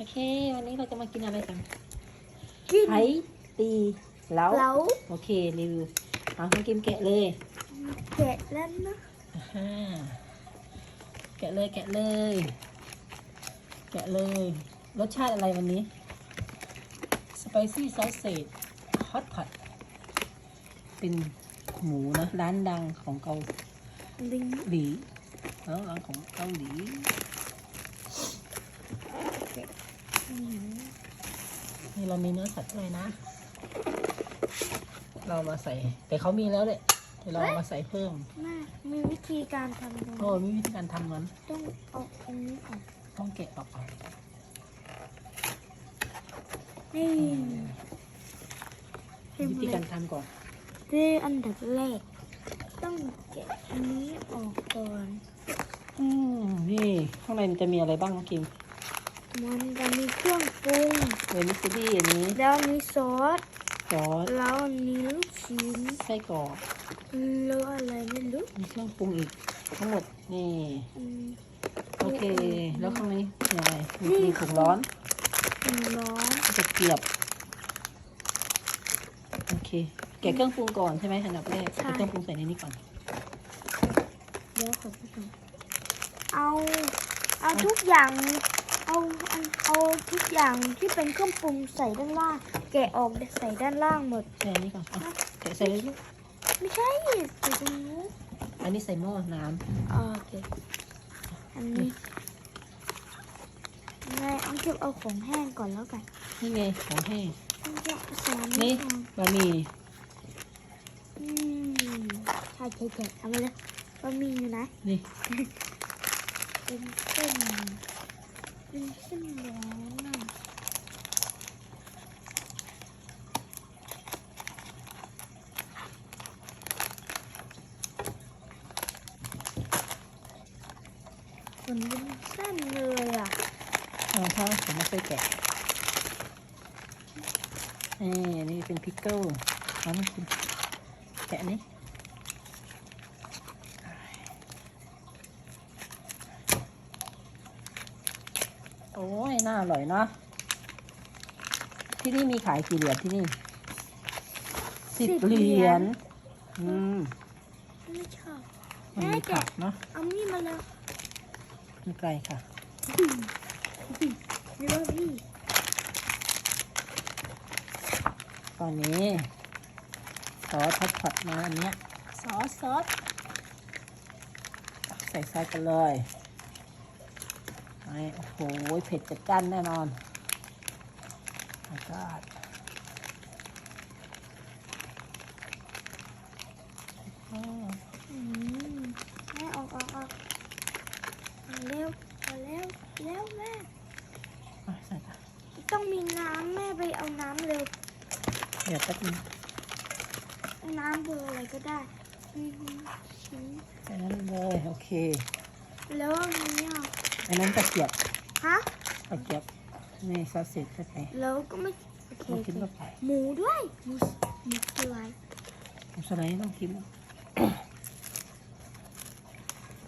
โอเค วันนี้เราจะมากินอะไรกันกินไข่ตีแล้วแล้วโอเครีวิวเอาคุณกิมแกะเลย แกะแล้วนะอ่าฮะแกะเลยแกะเลย แกะเลย รสชาติอะไรวันนี้ spicy sausage hot pot เป็นหมูนะ ร้านดังของเกาลิง หลีแล้วร้านของเกาหลี นี่เรามีเนื้อสัตว์ด้วยนะ เรามาใส่ แต่เขามีแล้วเลยเดี๋ยวเราเอามาใส่เพิ่มแม่มีวิธีการทำตรงโอ้นี้มีวิธีการทำนั้นต้องเอาอันนี้ออกต้องแกะออกก่อนนี่เห็นวิไหธีมการทำก่อนคืออันดับแรกต้องแกะอันนี้ออกก่อน อืมนี่ ข้างในมันจะมีอะไรบ้างน้องกิม มันจะมีเครื่องปรุงเวนิสตี้อันนี้แล้วมีซอสซอสแล้วอันนี้ลูกชิ้นไส้กรอกแล้วอะไรไม่รู้มีเครื่องปรุงอีกทั้งหมดนี่อืมโอเค แล้วข้างในมีอะไรมีมีถุงร้อนอืมร้อนตะเกียบโอเคแกะเครื่องปรุงก่อนใช่ไหมอันดับแรกเอาเครื่องปรุงใส่ในนี้ก่อนเดี๋ยวขอพูดก่อนเอาเอาทุกอย่าง เอาเอาเอาทุกอย่างที่เป็นเครื่องปรุงใส่ด้านล่าง แกะออกใส่ด้านล่างหมด ใส่อันนี้ก่อนอะแกะใส่เลยลูกไม่ใช่ใส่ตรงนู้นอันนี้ใส่หม้อน้อ่าโอเค อันนี้ไงเอาเก็บเอาของแห้งก่อนแล้วกันำนี่ไงของแห้งเอาเก็บใส่อันนี่นี้ก่อนบะหมี่อืมใช่ใช่ใช่เอามาเลยบะหมี่อยู่นะนี่เป็นเส้น เป็นเส้นร้อนน่ะมันเป็นเส้นเลยอะเอาถ้าผมไม่เคยแกะนี่อันนี่เป็นพิกเกิลเอามากินแกะนี่ โอ้ยน่าอร่อยเนาะที่นี่มีขายกี่เหรียญที่นี่สิบสิบเหเหรีรียยญญอืมไม่ชอบมันมีแม่แกะผักเนาะเอานี่มาเลยมีไกลค่ะนี่ว่าพี่ตอนนี้ซอสทัดผัดมาอันเนี้ยซอสซอสใส่ซอสกันเลยไอ้ โอ้โหเผ็ดจัดจ้านแน่นอนแล้วก็อืมแม่ออกออกออกเร็วเอาแล้วแล้วแม่อะใส่ค่ะต้องมีน้ำแม่ไปเอาน้ำเร็วเดี๋ยวแป๊บนึงน้ำเบอร์อะไรก็ได้อืมชิ้นใส่นั้นเลยโอเค แล้วอันนี้อะ อันนั้นตะเกียบฮะตะเกียบนี่ซอสเสร็จเข้าไปแล้วก็ไม่โอเคลองโอกินเคเข้าไปหมูด้วยหมูหมูสไลด์ผมสไลด์ต้องกิน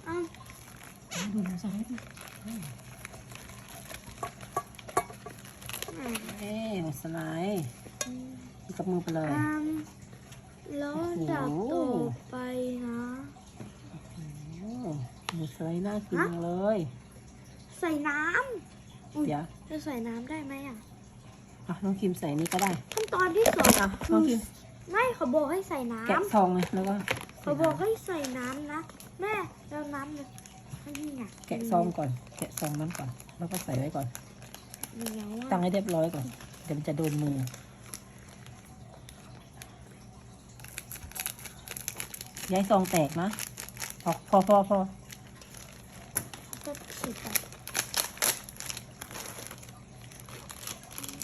อ้าวดูหมูสไลด์ดิอืมเอ้หมูสไลด์อืมกินกับมือไปเลยอืมแล้วดับโอ้โหต่อไปนะโอ้หมูสไลด์น่ากินจังเลย ใส่น้ำอุ๊ยเดี๋ยว จะใส่น้ำได้ไหมอะ อะน้องคิมใส่นี่ก็ได้ขั้นตอนที่สองอะน้องคิมไม่เขาบอกให้ใส่น้แกะซองเลยแล้วก็ำเขาบอกให้ใส่น้ำนะ แม่แล้วน้ำเลยอันนี้ไงแกะซองก่อน แกะซองนั้นก่อน แล้วก็ใส่ไว้ก่อนมีไงตั้งวะให้เรียบร้อยก่อน เดี๋ยวมันจะโดนมือ ย้ายซองแตกนะออกพอพอพอก็ฉีดไป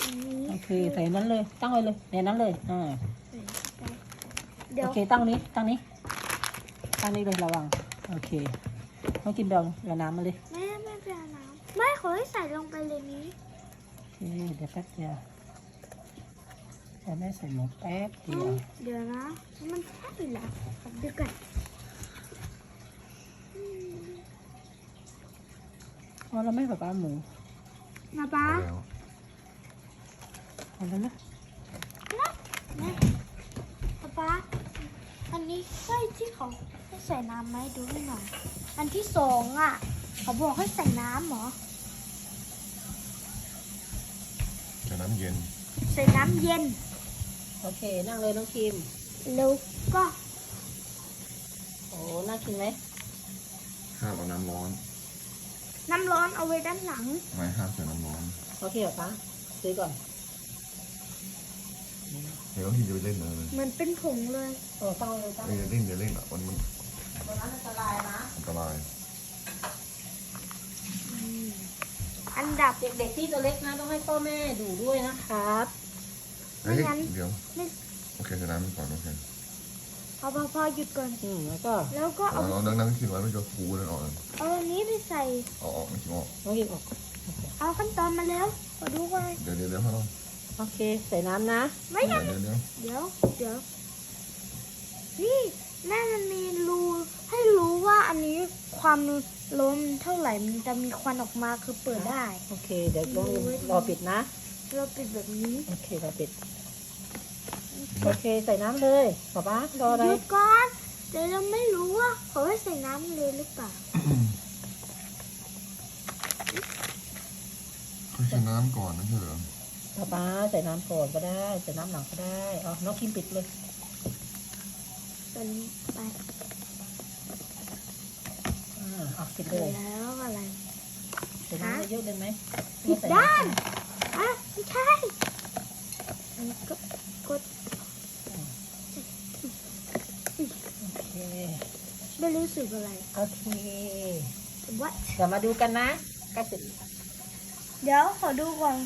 อันนี้ โอ เคใส่นั้นเลยตั้งไว้เลยในนั้นเลยอ่าใส่ไปเดี๋ยโอวเคตั้งนี้ตั้งนี้ตั้งนี้เลยระวังโอเคน้องกินเบลเอาน้ำมาเลยแม่แม่ไปเอาน้ำไม่ขอให้ใส่ลงไปเลยนี้โอเคเดี๋ยวแป๊บเดียวจะแม่ใส่หมูแป๊บเดียวเดี๋ยวนะมันแค่เหรอขอดูก่อนอืมอ๋อเราไม่แบบว่าหมูอนะป๊าแล้ว เอาแล้วนะนะป๊าป๊าอันนี้ใช่ที่เขาให้ใส่น้ำไหมดูให้หน่อย อันที่สองอะ เขาบอกให้ใส่น้ำเหรอ แต่น้ำเย็น ใส่น้ำเย็น โอเค นั่งเลยน้องคิม แล้วก็ โอ้น่ากินไหมห้ามเอาน้ำร้อน น้ำร้อนเอาไว้ด้านหลัง ไม่ห้ามใส่น้ำร้อน โอเคเหรอคะซื้อก่อน เดี๋ยวที่จะไปเล่นเลยเหมือนเป็นผงเลยโอ้ตั้งเลยตั้งเอ้ยอย่าเล่นอย่าเล่นอะมันมันตอนนั้นอันตรายนะอันตราย อันดับเด็กๆที่ตัวเล็กนะต้องให้พ่อแม่ดูด้วยนะครับเฮ้ยไม่งั้นเดี๋ยวไม่โอเคใส่น้ำก่อนโอเคพอพอพอหยุดก่อนอืมแล้วก็แล้วก็เอาเรานั่งนั่งคิดไว้ไม่จะฟูนั่นออกเอาอันนี้ไปใส่เอาออกไม่คิดออกน้องคิมออก เอาขั้นตอนมาแล้วขอดูก่อนเดี๋ยวเดี๋ยวเดี๋ยวเขาต้อง โอเค ใส่น้ำนะ ไม่เดี๋ใช่ยวเดี๋ยวเดี๋ยวเดี๋ยวเดี๋ยวนี่แม่มันมีรูให้รู้ว่าอันนี้ความล้มเท่าไหร่มันจะมีควันออกมาคือเปิดได้ โอเค เดี๋ยวน้องคิมรอปิดนะ เราปิดแบบนี้โอเค รอปิด โอเค ใส่น้ำเลยป๊าป๊ารออะไร หยุดก่อนเดี๋ยวเราไม่รู้ว่าเขาให้ใส่น้ำเลยหรือเปล่าเขาใส่น้ำก่อนนะใช่เหรอ ป๊าป๊าใส่น้ำก่อนก็ได้ ใส่น้ำหลังก็ได้เอาน้องคิมปิดเลยเป็นไปอ่าเอาปิดเลเสร็จยแล้วอะไรใส่น้ำเยอะๆเลยไหมผิดด้านอะไม่ใช่อันนี้ก็กดโอเคไม่รู้สึกอะไร โอเค what เดี๋ยวมาดูกันนะใกล้เสร็จเดี๋ยวขอดูก่อน